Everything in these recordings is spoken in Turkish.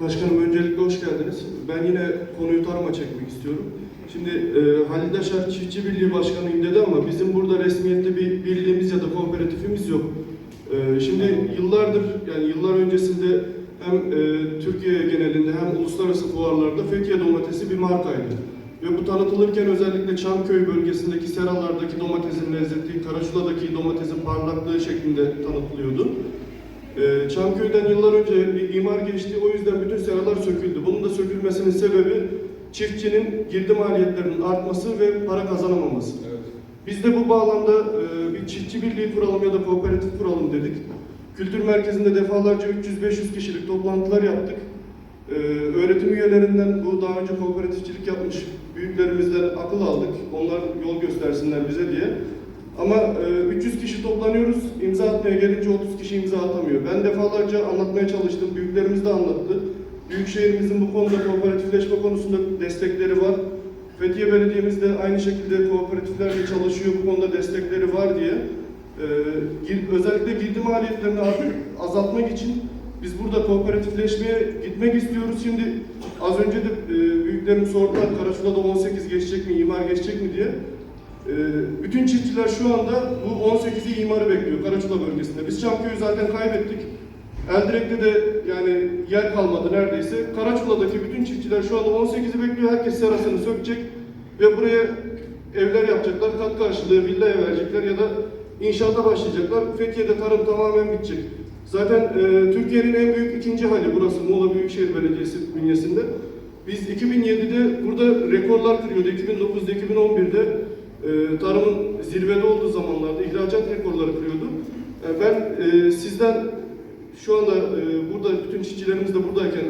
Başkanım öncelikle hoş geldiniz. Ben yine konuyu tarıma çekmek istiyorum. Şimdi e, Halil Aşar Çiftçi Birliği Başkanıyım dedi ama bizim burada resmiyette bir birliğimiz ya da kooperatifimiz yok. E, şimdi yıllardır yani yıllar öncesinde hem e, Türkiye genelinde hem uluslararası fuarlarda Fethiye domatesi bir markaydı. Ve bu tanıtılırken özellikle Çamköy bölgesindeki seralardaki domatesin lezzeti, Karaçula'daki domatesin parlaklığı şeklinde tanıtılıyordu. Ee, Çanköy'den yıllar önce bir imar geçti. O yüzden bütün seralar söküldü. Bunun da sökülmesinin sebebi çiftçinin girdi maliyetlerinin artması ve para kazanamaması. Evet. Biz de bu bağlamda e, bir çiftçi birliği kuralım ya da kooperatif kuralım dedik. Kültür merkezinde defalarca 300-500 kişilik toplantılar yaptık. Ee, öğretim üyelerinden bu daha önce kooperatifçilik yapmış büyüklerimizden akıl aldık. Onlar yol göstersinler bize diye. Ama e, 300 kişi toplanıyoruz, imza atmaya gelince 30 kişi imza atamıyor. Ben defalarca anlatmaya çalıştım, büyüklerimiz de anlattı. Büyükşehirimizin bu konuda kooperatifleşme konusunda destekleri var. Fethiye Belediye'miz de aynı şekilde kooperatiflerle çalışıyor, bu konuda destekleri var diye. E, gir- özellikle girdi maliyetlerini azaltmak için biz burada kooperatifleşmeye gitmek istiyoruz. Şimdi az önce de e, büyüklerim sordular, Karaçula'da 18 geçecek mi, imar geçecek mi diye. Ee, bütün çiftçiler şu anda bu 18'i imarı bekliyor Karaçula bölgesinde. Biz Çamköy'ü zaten kaybettik. Eldirek'te de yani yer kalmadı neredeyse. Karaçula'daki bütün çiftçiler şu anda 18'i bekliyor. Herkes serasını sökecek ve buraya evler yapacaklar. Kat karşılığı villaya verecekler ya da inşaata başlayacaklar. Fethiye'de tarım tamamen bitecek. Zaten e, Türkiye'nin en büyük ikinci hali burası Muğla Büyükşehir Belediyesi bünyesinde. Biz 2007'de burada rekorlar kırıyordu. 2009'da, 2011'de e, tarımın zirvede olduğu zamanlarda ihracat rekorları kırıyordu. E, ben e, sizden şu anda e, burada bütün çiftçilerimiz de buradayken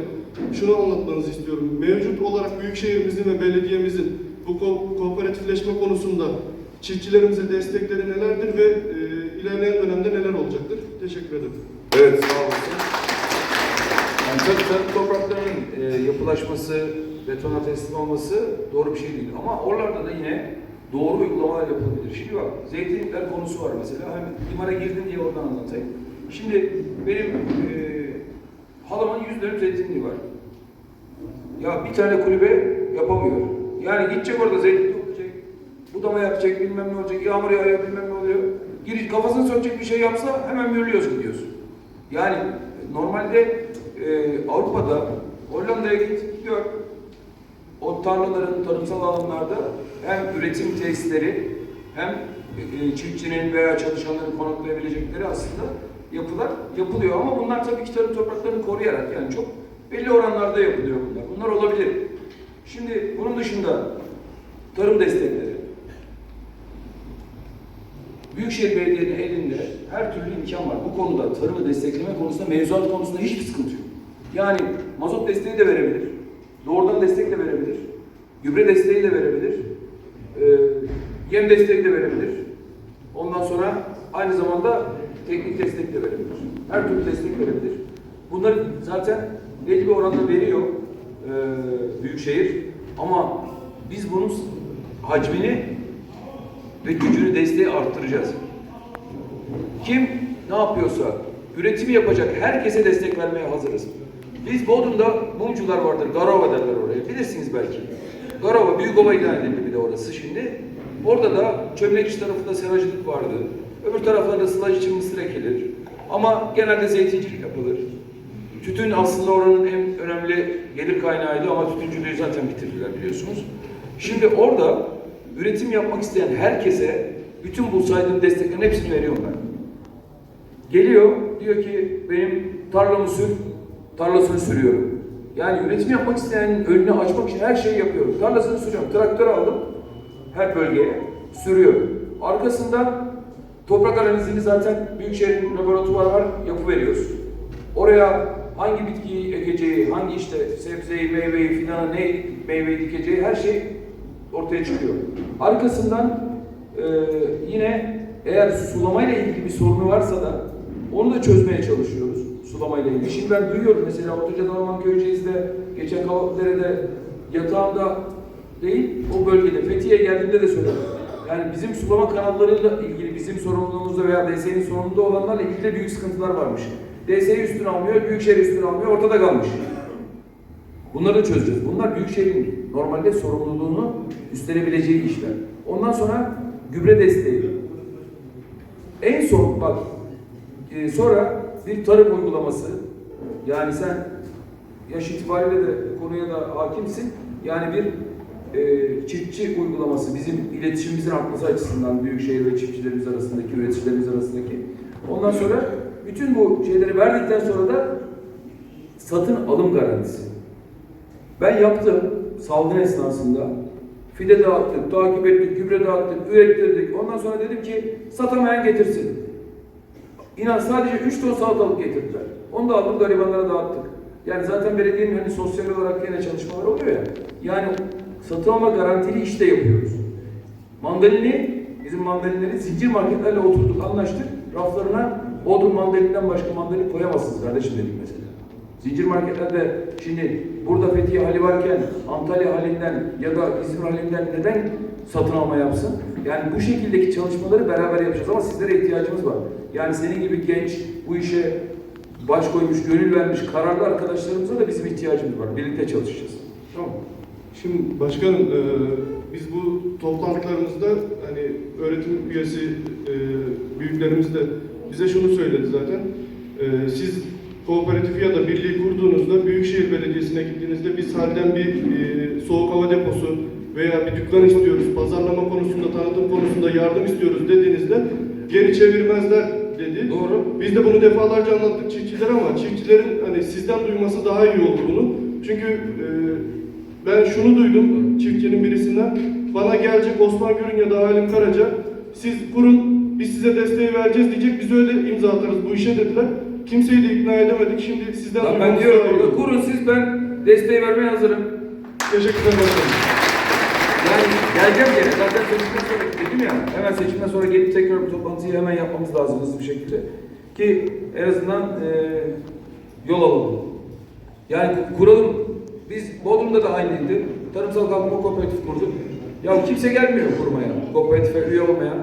şunu anlatmanızı istiyorum. Mevcut olarak Büyükşehirimizin ve belediyemizin bu ko- kooperatifleşme konusunda çiftçilerimize destekleri nelerdir ve e, ilerleyen dönemde neler olacaktır? Teşekkür ederim. Evet, sağ olasın. Yani tabii tarım topraklarının e, yapılaşması, betona teslim olması doğru bir şey değil. Ama oralarda da yine doğru uygulamalar yapılabilir. Şimdi bak, zeytinlikler konusu var mesela. Hem imara girdim diye oradan anlatayım. Şimdi benim e, halamın 100 dönüm zeytinliği var. Ya bir tane kulübe yapamıyor. Yani gidecek orada zeytin toplayacak, budama yapacak, bilmem ne olacak, yağmur yağıyor, bilmem ne oluyor. Giriş kafasını sökecek bir şey yapsa hemen mühürlüyorsun diyorsun. Yani normalde e, Avrupa'da, Hollanda'ya git, gör. O tarlaların tarımsal alanlarda hem üretim tesisleri hem e, çiftçinin veya çalışanların konaklayabilecekleri aslında yapılar yapılıyor. Ama bunlar tabii ki tarım topraklarını koruyarak yani çok belli oranlarda yapılıyor bunlar. Bunlar olabilir. Şimdi bunun dışında tarım destekleri. Büyükşehir Belediye'nin elinde her türlü imkan var. Bu konuda tarımı destekleme konusunda mevzuat konusunda hiçbir sıkıntı yok. Yani mazot desteği de verebilir. Doğrudan destek de verebilir. Gübre desteği de verebilir. Ee, yem desteği de verebilir. Ondan sonra aynı zamanda teknik destek de verebilir. Her türlü destek verebilir. Bunları zaten belli bir oranda veriyor e, Büyükşehir. Ama biz bunun hacmini ve gücünü desteği arttıracağız. Kim ne yapıyorsa üretimi yapacak herkese destek vermeye hazırız. Biz Bodrum'da mumcular vardır. Garova derler oraya. Bilirsiniz belki. Garova, Büyükova ilan edildi bir de orası şimdi. Orada da Çömlekçi tarafında seracılık vardı. Öbür taraflarda sılaj için mısır ekilir. Ama genelde zeytincilik yapılır. Tütün aslında oranın en önemli gelir kaynağıydı ama tütüncülüğü zaten bitirdiler biliyorsunuz. Şimdi orada üretim yapmak isteyen herkese bütün bu saydığım desteklerin hepsini veriyorum ben. Geliyor, diyor ki benim tarlamı sür, tarlasını sürüyorum. Yani üretim yapmak isteyenin önünü açmak için her şeyi yapıyorum. Tarlasını sürüyorum. Traktör aldım her bölgeye, sürüyorum. Arkasından toprak analizini zaten Büyükşehir'in laboratuvarı var, yapı veriyoruz. Oraya hangi bitkiyi ekeceği, hangi işte sebzeyi, meyveyi, fidanı, ne meyveyi dikeceği her şey ortaya çıkıyor. Arkasından e, yine eğer sulamayla ilgili bir sorunu varsa da onu da çözmeye çalışıyoruz sulamayla ilgili. Şimdi ben duyuyorum mesela Ortaca Dalaman Köyceğiz'de, geçen Kavakdere'de yatağımda değil, o bölgede, Fethiye'ye geldiğimde de söyledim. Yani bizim sulama kanallarıyla ilgili bizim sorumluluğumuzda veya DSE'nin sorumluluğunda olanlarla ilgili de büyük sıkıntılar varmış. DS'yi üstüne almıyor, Büyükşehir üstüne almıyor, ortada kalmış. Bunları da çözeceğiz. Bunlar Büyükşehir'in normalde sorumluluğunu üstlenebileceği işler. Ondan sonra gübre desteği. En son bak e, sonra bir tarım uygulaması yani sen yaş itibariyle de konuya da hakimsin. Yani bir e, çiftçi uygulaması bizim iletişimimizin artması açısından büyükşehir ve çiftçilerimiz arasındaki, üreticilerimiz arasındaki. Ondan sonra bütün bu şeyleri verdikten sonra da satın alım garantisi. Ben yaptım salgın esnasında. Fide dağıttık, takip ettik, gübre dağıttık, ürettirdik. Ondan sonra dedim ki satamayan getirsin. İnan sadece 3 ton salatalık getirdiler. Onu da aldım garibanlara dağıttık. Yani zaten belediyenin hani sosyal olarak yine çalışmalar oluyor ya. Yani satın alma garantili işte yapıyoruz. Mandalini, bizim mandalinleri zincir marketlerle oturduk, anlaştık. Raflarına Bodrum mandalinden başka mandalin koyamazsınız kardeşim dedik mesela. Zincir marketlerde şimdi burada Fethiye hali varken Antalya halinden ya da İzmir halinden neden satın alma yapsın? Yani bu şekildeki çalışmaları beraber yapacağız ama sizlere ihtiyacımız var. Yani senin gibi genç bu işe baş koymuş, gönül vermiş kararlı arkadaşlarımıza da bizim ihtiyacımız var. Birlikte çalışacağız. Tamam? Şimdi başkanım e, biz bu toplantılarımızda hani öğretim üyesi e, büyüklerimiz de bize şunu söyledi zaten. E, siz kooperatifi ya da birliği kurduğunuzda Büyükşehir Belediyesi'ne gittiğinizde biz halden bir e, soğuk hava deposu veya bir dükkan istiyoruz, pazarlama konusunda, tanıtım konusunda yardım istiyoruz dediğinizde geri çevirmezler dedi. Doğru. Biz de bunu defalarca anlattık çiftçilere ama çiftçilerin hani sizden duyması daha iyi oldu bunu. Çünkü e, ben şunu duydum çiftçinin birisinden. Bana gelecek Osman Gürün ya da Halim Karaca siz kurun biz size desteği vereceğiz diyecek biz öyle imza atarız bu işe dediler. Kimseyi de ikna edemedik. Şimdi sizden Lan ben diyorum oldu. kurun siz ben desteği vermeye hazırım. Teşekkürler geleceğim gene. Zaten seçimden sonra dedim ya. Hemen seçimden sonra gelip tekrar bu toplantıyı hemen yapmamız lazım hızlı bir şekilde. Ki en azından e, yol alalım. Yani kuralım. Biz Bodrum'da da aynıydı. Tarımsal Kalkınma Kooperatif kurduk. Ya kimse gelmiyor kurmaya, kooperatife üye olmaya.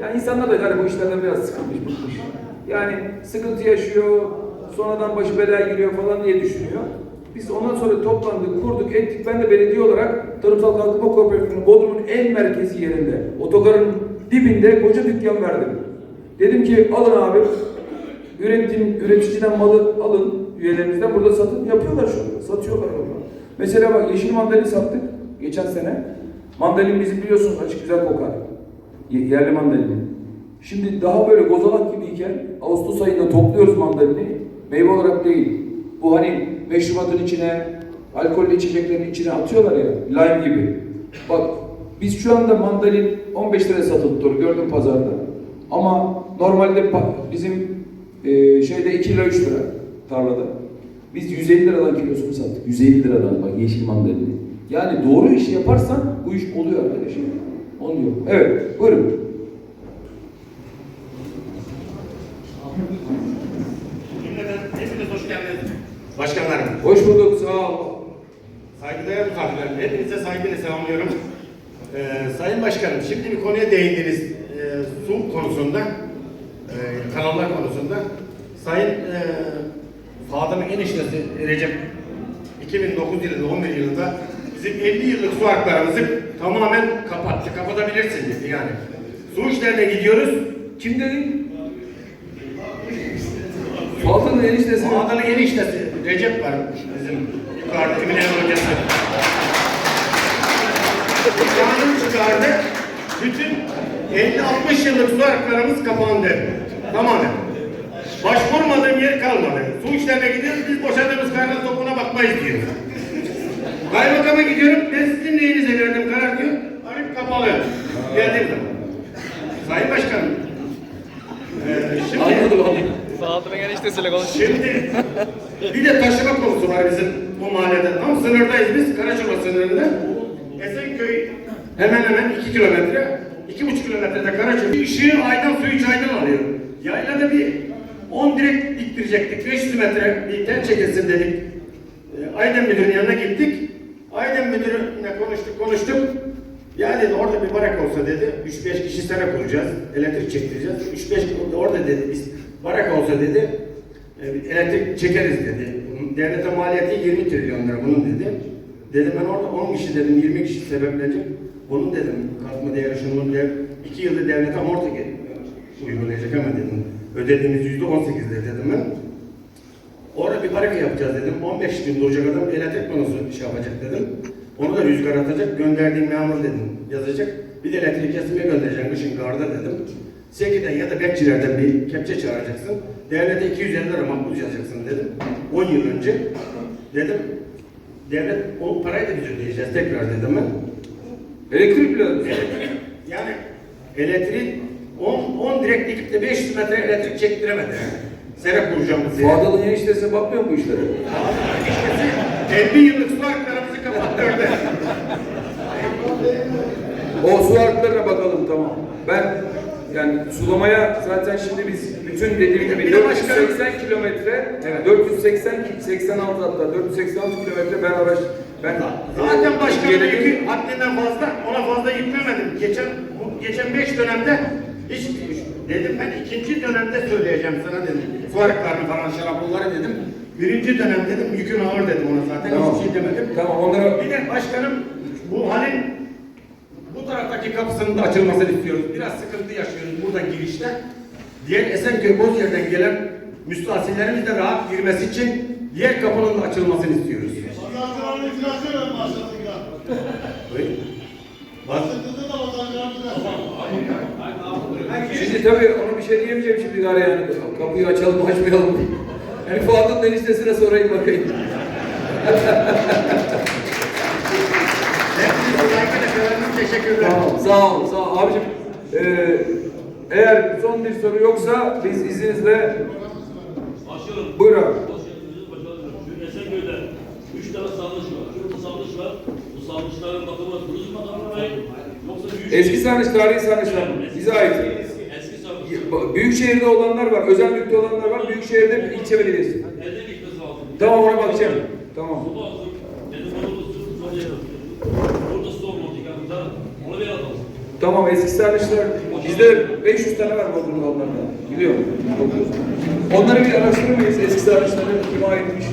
Yani insanlar da galiba bu işlerden biraz sıkılmış, bıkmış. Yani sıkıntı yaşıyor, sonradan başı belaya giriyor falan diye düşünüyor. Biz ondan sonra toplandık, kurduk, ettik. Ben de belediye olarak Tarımsal Kalkınma Kooperatifinin Bodrum'un en merkezi yerinde, otogarın dibinde koca dükkan verdim. Dedim ki alın abi, üretim, üreticiden malı alın üyelerimizden burada satın. Yapıyorlar şu anda, satıyorlar orada. Mesela bak yeşil mandalin sattık geçen sene. Mandalin bizim biliyorsunuz açık güzel kokar. Ye- Yerli mandalini. Şimdi daha böyle gozalak gibiyken Ağustos ayında topluyoruz mandalini. Meyve olarak değil. Bu hani meşrubatın içine, alkollü içeceklerin içine atıyorlar ya, lime gibi. Bak biz şu anda mandalin 15 liraya satılıyor gördüm pazarda. Ama normalde bizim e, şeyde 2 lira 3 lira tarlada. Biz 150 liradan kilosunu sattık. 150 liradan bak yeşil mandalini. Yani doğru işi yaparsan bu iş oluyor arkadaşım. Onu diyor. Evet, buyurun. Cümleden hepiniz hoş geldiniz. Başkanlarım, Hoş bulduk, sağ ol. saygıdeğer misafirlerim, hepinize saygıyla selamlıyorum. Ee, Sayın Başkanım, şimdi bir konuya değindiniz. Ee, su konusunda, e, kanallar konusunda. Sayın e, Fadım'ın eniştesi Recep 2009 yılında, 11 yılında bizim 50 yıllık su haklarımızı tamamen kapattı. Kapatabilirsin dedi yani. Su işlerine gidiyoruz. Kim dedin? Fuat'ın eniştesi. Adana eniştesi Recep var bizim yukarıda Emine hocası. Kanun çıkardı. Bütün 50-60 yıllık su haklarımız kapandı. Tamamen. Başvurmadığım yer kalmadı. Su işlerine gidiyoruz, biz boşadığımız karnın topuna bakmayız diyor. Kaymakama gidiyorum, ben sizin neyinize verdim karar diyor. Arif kapalı. Geldiğim zaman. Sayın Başkanım, eee şimdi... Anladım anladım. Sağlıklı eniştesiyle konuşuyor. Şimdi bir de taşıma konusu var bizim bu mahallede. Tam sınırdayız biz, Karaçova sınırında. Esenköy hemen hemen 2 kilometre, 2,5 kilometrede Karaçova. Işığı aydan suyu çaydan alıyor. Yaylada bir 10 direk diktirecektik. 500 metre bir tel çekilsin dedik. E, Aydın müdürünün yanına gittik. Aydın müdürüne konuştuk konuştuk. Ya dedi orada bir barak olsa dedi, 3-5 kişi sana kuracağız, elektrik çektireceğiz. 3-5 orada dedi biz barak olsa dedi, E, elektrik çekeriz dedi. Devlete maliyeti 20 trilyon lira bunun dedi. Dedim ben orada 10 kişi dedim 20 kişi sebeplenecek. Bunun dedim katma değeri şunun dev 2 yılda devlete amorti uygulayacak ama dedim. Ödediğimiz yüzde 18'dir dedim ben. Orada bir harika yapacağız dedim. 15 gün duracak adam elektrik panosu şey yapacak dedim. Onu da rüzgar atacak. Gönderdiğim memur dedim yazacak. Bir de elektrik kesmeye göndereceksin kışın garda dedim. Seki'den ya da bekçilerden bir kepçe çağıracaksın. Devlete 250 lira makbuz yazacaksın dedim. 10 yıl önce. Dedim devlet o parayı da biz ödeyeceğiz tekrar dedim ben. Elektrik bile Yani elektrik 10, 10 direkt dikip de 500 metre elektrik çektiremedi. Serap kuracağım bu sene. Fadıl'ın eniştesine bakmıyor mu bu işlere? İşte 50 yıllık su haklarımızı kapattırdı. O su arıtlarına bakalım tamam. Ben yani sulamaya zaten şimdi biz bütün dediğim gibi Bir de başkanım- 480 kilometre, evet 480 ki- 86 hatta 486 kilometre ben araç ben Zaten başkanın yükü haddinden fazla, ona fazla yüklemedim. Geçen bu geçen 5 dönemde hiç dedim ben ikinci dönemde söyleyeceğim sana dedim. Su hariklarını falan şarapları dedim. Birinci dönem dedim yükün ağır dedim ona zaten Tamam. hiçbir şey demedim. Tamam onlara Bir de başkanım bu halin taraftaki kapısının da açılmasını istiyoruz. Biraz sıkıntı yaşıyoruz buradan girişte. Diğer Esenköy Bozyer'den gelen müstahsillerimiz de rahat girmesi için diğer kapının da açılmasını istiyoruz. Vatandaşların ya. Buyurun. Da vatandaşların. Şimdi tabii ona bir şey diyemeyeceğim şimdi gari yani. Kapıyı açalım açmayalım? Yani Fuat'ın eniştesine sorayım bakayım. Hepinize saygıyla teşekkürler. Sağ ol, sağ ol. Abicim, eee, eğer son bir soru yoksa biz izninizle Başkanım. Buyur abi. Hoş geldiniz. Başkanım. Şu Esenköy'de üç tane sarnıç var. Şurada sarnıç var. Bu sarnıçların bakımı turizm bakanlığına ait. Yoksa büyük eski sarnıç, tarihi sarnıçlar mı? Bize ait. Eski sarnıç. Büyük şehirde olanlar var, özel mülkte olanlar var, büyük şehirde ilçe belediyesi. Tamam ona bakacağım. Tamam. Bu Tamam eski sarnıçlar, bizde 500 tane var Bodrum'da onlardan. Biliyorum. Bakıyoruz. Onları bir araştırır mıyız? Eski sarnıçları kime aitmiş?